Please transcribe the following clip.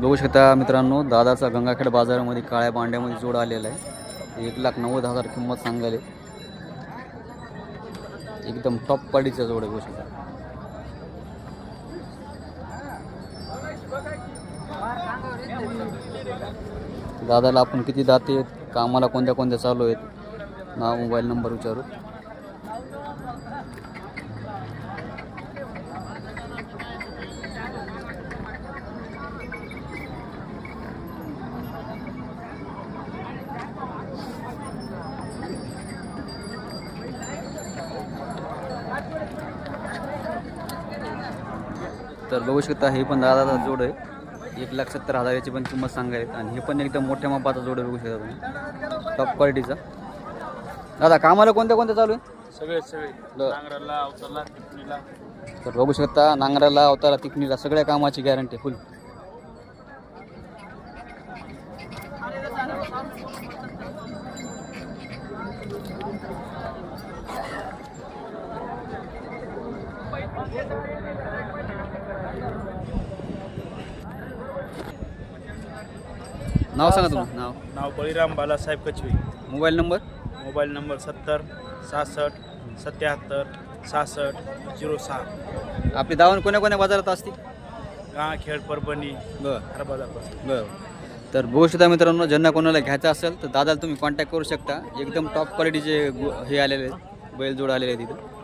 बघू शकता मित्रांनो दादाचा गंगाखेड बाजारामध्ये काळ्या बांड्यामध्ये जोड आलेला आहे. एक लाख नव्वद हजार किंमत सांगायला एकदम टॉप क्वालिटीचा जोड आहे बघू शकता. दादाला आपण किती दाते आहेत कामाला कोणत्या कोणत्या चालू आहेत नाव मोबाईल नंबर विचारू. तर बघू शकता हे पण दादाचा जोड आहे. एक लाख सत्तर हजार याची पण किंमत सांगायला. आणि हे पण एकदम मोठ्या मापाचा जोड आहे बघू शकता तुम्ही. टॉप क्वालिटीचा दादा कामाला कोणत्या कोणत्या चालू आहे? सगळे. सगळे तर बघू शकता नांगराला अवतारा तिकणीला सगळ्या कामाची गॅरंटी फुल नाव सांगा तुम्ही नाव. नाव Baliram Balasaheb Kachvi. Mobile number? Mobile number सत्तर सहासष्ट सत्याहत्तर सहासष्ट झिरो सहा. आपली दावण कोण्या कोण्या बाजारात असते? खेड परभणी बरं. बाजारपासून. बरं. तर शकता मित्रांनो ज्यांना कोणाला घ्यायचं असेल तर दादाला तुम्ही कॉन्टॅक्ट करू शकता. एकदम टॉप क्वालिटीचे गु- हे आलेले आहेत. बैल जोड आलेले आहेत तिथं